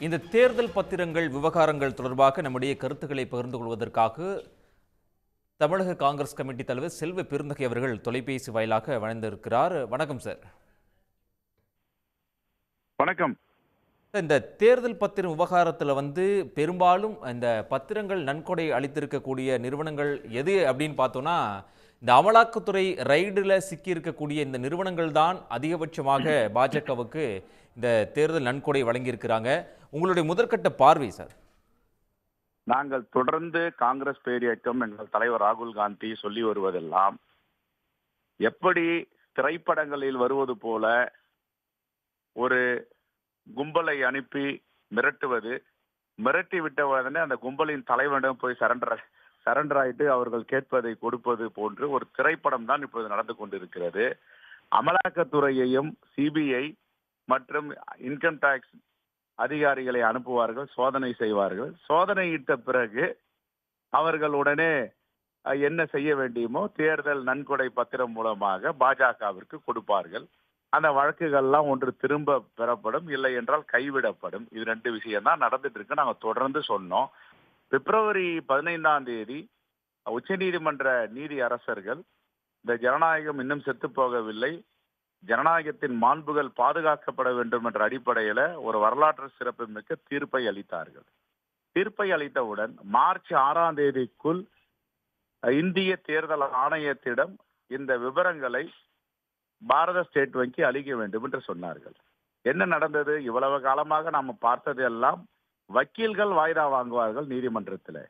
இந்த தேர்தல் பத்திரங்கள் விவகாரங்கள் தொடர்பாக நம்முடைய கருத்துக்களை பகிர்ந்து கொள்வதற்காக தமிழக காங்கிரஸ் கமிட்டி தலைவர் செல்வ பெருந்தகை அவர்கள் தொலைபேசி வாயிலாக வழங்கியிருக்கிறார் வணக்கம் சார். வணக்கம். இந்த தேர்தல் பத்திரம் விவகாரத்தில் வந்து பெரும்பாலும் இந்த பத்திரங்கள் நன்கொடை அளித்திருக்கக்கூடிய நிறுவனங்கள் எது அப்படின்னு பார்த்தோன்னா இந்த அமலாக்கத்துறை ரைடில் சிக்கியிருக்கக்கூடிய இந்த நிறுவனங்கள் தான் அதிகபட்சமாக பாஜகவுக்கு இந்த தேர்தல் நன்கொடை வழங்கியிருக்கிறாங்க. உங்களுடைய முதற்கட்ட பார்வை சார்? நாங்கள் தொடர்ந்து காங்கிரஸ் பேரியக்கம் எங்கள் தலைவர் ராகுல் காந்தி சொல்லி வருவதெல்லாம் எப்படி திரைப்படங்களில் வருவது போல ஒரு கும்பலை அனுப்பி மிரட்டுவது மிரட்டி விட்டவுடனே அந்த கும்பலின் தலைவனிடம் போய் சரண்டர் சரண்டர் ஆயிட்டு அவர்கள் கேட்பதை கொடுப்பது போன்று ஒரு திரைப்படம் தான் இப்போது நடந்து கொண்டிருக்கிறது. அமலாக்கத்துறையையும் சிபிஐ மற்றும் இன்கம் டாக்ஸ் அதிகாரிகளை அனுப்புவார்கள் சோதனை செய்வார்கள். சோதனையிட்ட பிறகு அவர்கள் உடனே என்ன செய்ய வேண்டியுமோ தேர்தல் நன்கொடை பத்திரம் மூலமாக பாஜகவிற்கு கொடுப்பார்கள். அந்த வழக்குகள்லாம் ஒன்று திரும்ப பெறப்படும் இல்லை என்றால் கைவிடப்படும். இது ரெண்டு விஷயம் தான் நடந்துட்டு இருக்கு நாங்க தொடர்ந்து சொன்னோம். பிப்ரவரி பதினைந்தாம் தேதி உச்சநீதிமன்ற நீதி அரசர்கள் இந்த ஜனநாயகம் இன்னும் செத்து போகவில்லை ஜனநாயகத்தின் மாண்புகள் பாதுகாக்கப்பட வேண்டும் என்ற அடிப்படையில ஒரு வரலாற்று சிறப்புமிக்க தீர்ப்பை அளித்தார்கள். தீர்ப்பை அளித்தவுடன் மார்ச் ஆறாம் தேதிக்குள் இந்திய தேர்தல் ஆணையத்திடம் இந்த விவரங்களை பாரத ஸ்டேட் வங்கி அளிக்க வேண்டும் என்று சொன்னார்கள். என்ன நடந்தது? இவ்வளவு காலமாக நாம பார்த்தது எல்லாம் வக்கீல்கள் வாய்தா வாங்குவார்கள் நீதிமன்றத்தில்.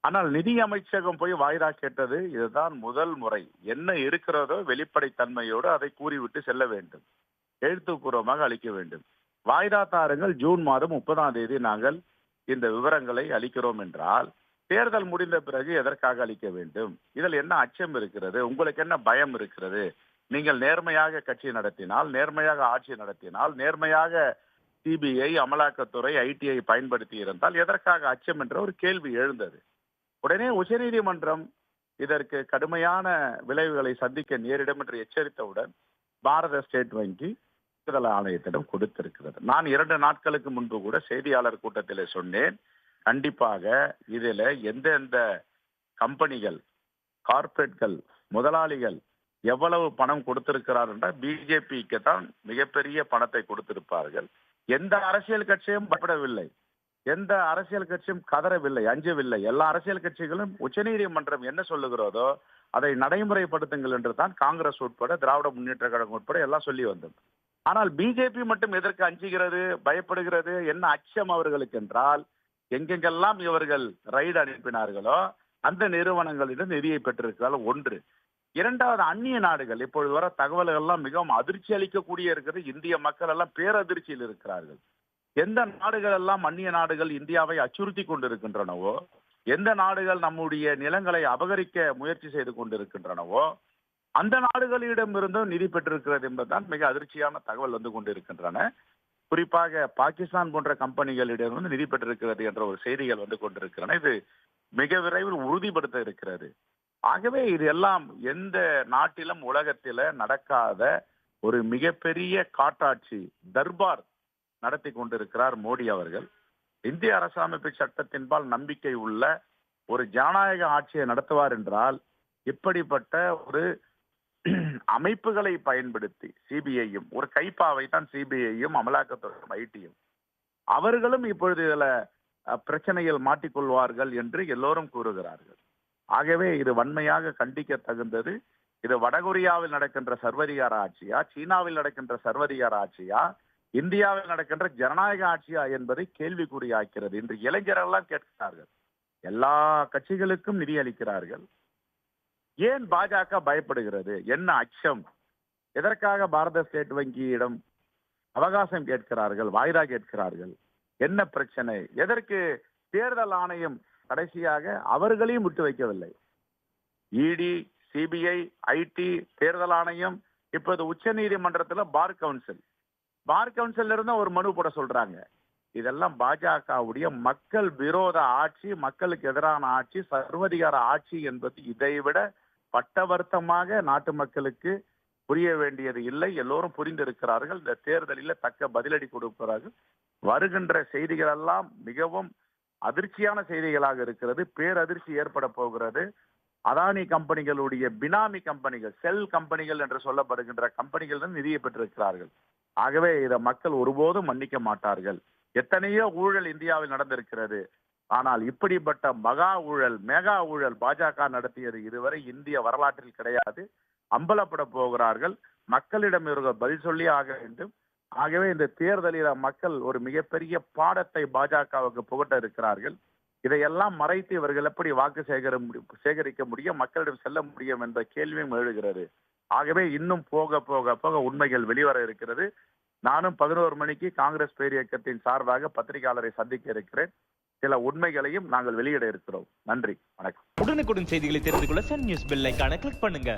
ஆனால் நிதி அமைச்சகம் போய் வாய்தா கேட்டது இதுதான் முதல் முறை. என்ன இருக்கிறதோ வெளிப்படைத்தன்மையோடு அதை கூறிவிட்டு செல்ல வேண்டும். எழுத்துப்பூர்வமாக அளிக்க வேண்டும். வாய்தா தாருங்கள் ஜூன் மாதம் முப்பதாம் தேதி நாங்கள் இந்த விவரங்களை அளிக்கிறோம் என்றால் தேர்தல் முடிந்த பிறகு எதற்காக அளிக்க வேண்டும்? இதில் என்ன அச்சம் இருக்கிறது? உங்களுக்கு என்ன பயம் இருக்கிறது? நீங்கள் நேர்மையாக கட்சி நடத்தினால் நேர்மையாக ஆட்சி நடத்தினால் நேர்மையாக சிபிஐ அமலாக்கத்துறை ஐடிஐ பயன்படுத்தி இருந்தால் எதற்காக அச்சம் என்ற ஒரு கேள்வி எழுந்தது. உடனே உச்சநீதிமன்றம் இதற்கு கடுமையான விளைவுகளை சந்திக்க நேரிடும் என்று எச்சரித்தவுடன் பாரத ஸ்டேட் வங்கி தேர்தல் ஆணையத்திடம் கொடுத்திருக்கிறது. நான் இரண்டு நாட்களுக்கு முன்பு கூட செய்தியாளர் கூட்டத்தில் சொன்னேன். கண்டிப்பாக இதுல எந்தெந்த கம்பெனிகள் கார்ப்பரேட்கள் முதலாளிகள் எவ்வளவு பணம் கொடுத்திருக்கிறார் என்றால் பிஜேபிக்கு தான் மிகப்பெரிய பணத்தை கொடுத்திருப்பார்கள். எந்த அரசியல் கட்சியும் பயப்படவில்லை. எந்த அரசியல் கட்சியும் கதறவில்லை அஞ்சவில்லை. எல்லா அரசியல் கட்சிகளும் உச்சநீதிமன்றம் என்ன சொல்லுகிறதோ அதை நடைமுறைப்படுத்துங்கள் என்று தான் காங்கிரஸ் உட்பட திராவிட முன்னேற்ற கழகம் உட்பட எல்லாம் சொல்லி வந்தது. ஆனால் பிஜேபி மட்டும் எதற்கு அஞ்சுகிறது பயப்படுகிறது என்ன அச்சம் அவர்களுக்கு என்றால் எங்கெங்கெல்லாம் இவர்கள் ரைடு அனுப்பினார்களோ அந்த நிறுவனங்களிடம் நிதியை பெற்றிருக்கிறார்கள். ஒன்று. இரண்டாவது அந்நிய நாடுகள் இப்பொழுது வர தகவல்கள் எல்லாம் மிகவும் அதிர்ச்சி அளிக்கக்கூடிய இருக்கிறது. இந்திய மக்கள் எல்லாம் பேரதிர்ச்சியில் இருக்கிறார்கள். எந்த நாடுகள் எல்லாம் அந்நிய நாடுகள் இந்தியாவை அச்சுறுத்தி கொண்டிருக்கின்றனவோ எந்த நாடுகள் நம்முடைய நிலங்களை அபகரிக்க முயற்சி செய்து கொண்டிருக்கின்றனவோ அந்த நாடுகளிடமிருந்தும் நிதி பெற்றிருக்கிறது என்பதுதான் மிக அதிர்ச்சியான தகவல் வந்து கொண்டிருக்கின்றன. குறிப்பாக பாகிஸ்தான் போன்ற கம்பெனிகளிடமிருந்து நிதி பெற்றிருக்கிறது என்ற ஒரு செய்திகள் வந்து கொண்டிருக்கின்றன. இது மிக விரைவில் உறுதிப்படுத்த இருக்கிறது. ஆகவே இது எல்லாம் எந்த நாட்டிலும் உலகத்தில நடக்காத ஒரு மிகப்பெரிய காட்டாட்சி தர்பார் நடத்தி கொண்டிருக்கிறார் மோடி அவர்கள். இந்திய அரசமைப்பு சட்டத்தின்பால் நம்பிக்கை உள்ள ஒரு ஜனநாயக ஆட்சியை நடத்துவார் என்றால் இப்படிப்பட்ட ஒரு அமைப்புகளை பயன்படுத்தி சிபிஐயும் ஒரு கைப்பாவை தான் சிபிஐயும் அமலாக்கத்துறையும் ஐடியும் அவர்களும் இப்பொழுது இதில் பிரச்சனையில் மாட்டிக்கொள்வார்கள் என்று எல்லோரும் கூறுகிறார்கள். ஆகவே இது வன்மையாக கண்டிக்க தகுந்தது இது வடகொரியாவில் நடக்கின்ற சர்வதிகார ஆட்சியா சீனாவில் நடக்கின்ற சர்வதிகார ஆட்சியா இந்தியாவில் நடக்கின்ற ஜனநாயக ஆட்சியா என்பதை கேள்விக்குறியாக்கிறது. இன்று இளைஞர்கள் கேட்கிறார்கள். எல்லா கட்சிகளுக்கும் நிதி அளிக்கிறார்கள். ஏன் பாஜக பயப்படுகிறது? என்ன அச்சம்? எதற்காக பாரத ஸ்டேட் வங்கியிடம் அவகாசம் கேட்கிறார்கள்? வாய்தா கேட்கிறார்கள்? என்ன பிரச்சனை? எதற்கு தேர்தல் ஆணையம் கடைசியாக அவர்களையும் விட்டு வைக்கவில்லை? இடி சிபிஐ ஐடி தேர்தல் ஆணையம் இப்போது உச்ச நீதிமன்றத்தில் பார் கவுன்சில். பார் கவுன்சில் இருந்து ஒரு மனு போட சொல்றாங்க. இதெல்லாம் பாஜகவுடைய மக்கள் விரோத ஆட்சி மக்களுக்கு எதிரான ஆட்சி சர்வதிகார ஆட்சி என்பது இதைவிட பட்டவர்த்தமாக நாட்டு மக்களுக்கு புரிய வேண்டியது இல்லை. எல்லோரும் புரிந்திருக்கிறார்கள். இந்த தேர்தலில் தக்க பதிலடி கொடுக்கிறார்கள். வருகின்ற செய்திகள் எல்லாம் மிகவும் அதிர்ச்சியான செய்திகளாக இருக்கிறது. பேரதிர்ச்சி ஏற்பட போகிறது. அதானி கம்பெனிகளுடைய பினாமி கம்பெனிகள் செல் கம்பெனிகள் என்று சொல்லப்படுகின்ற கம்பெனிகள் நிதியை பெற்றிருக்கிறார்கள். ஆகவே இதை மக்கள் ஒருபோதும் மன்னிக்க மாட்டார்கள். எத்தனையோ ஊழல் இந்தியாவில் நடந்திருக்கிறது. ஆனால் இப்படிப்பட்ட மகா ஊழல் மெகா ஊழல் பாஜக நடத்தியது இதுவரை இந்திய வரலாற்றில் கிடையாது. அம்பலப்பட போகிறார்கள். மக்களிடம் இவர்கள் பதில் சொல்லி ஆக வேண்டும். ஆகவே இந்த தேர்தலில் மக்கள் ஒரு மிகப்பெரிய பாடத்தை பாஜகவுக்கு புகட்ட இருக்கிறார்கள். இதையெல்லாம் மறைத்து இவர்கள் எப்படி வாக்கு சேகர சேகரிக்க முடியும் மக்களிடம் செல்ல முடியும் என்ற கேள்வியும் எழுகிறது. ஆகவே இன்னும் போக போக போக உண்மைகள் வெளிவர இருக்கிறது. நானும் பதினோரு மணிக்கு காங்கிரஸ் பேரியக்கத்தின் சார்பாக பத்திரிகையாளரை சந்திக்க இருக்கிறேன். சில உண்மைகளையும் நாங்கள் வெளியிட இருக்கிறோம். நன்றி. வணக்கம். உடனுக்குடன் செய்திகளை தெரிந்து கொள்ள சன் நியூஸ் பெல் ஐகானை கிளிக் பண்ணுங்க.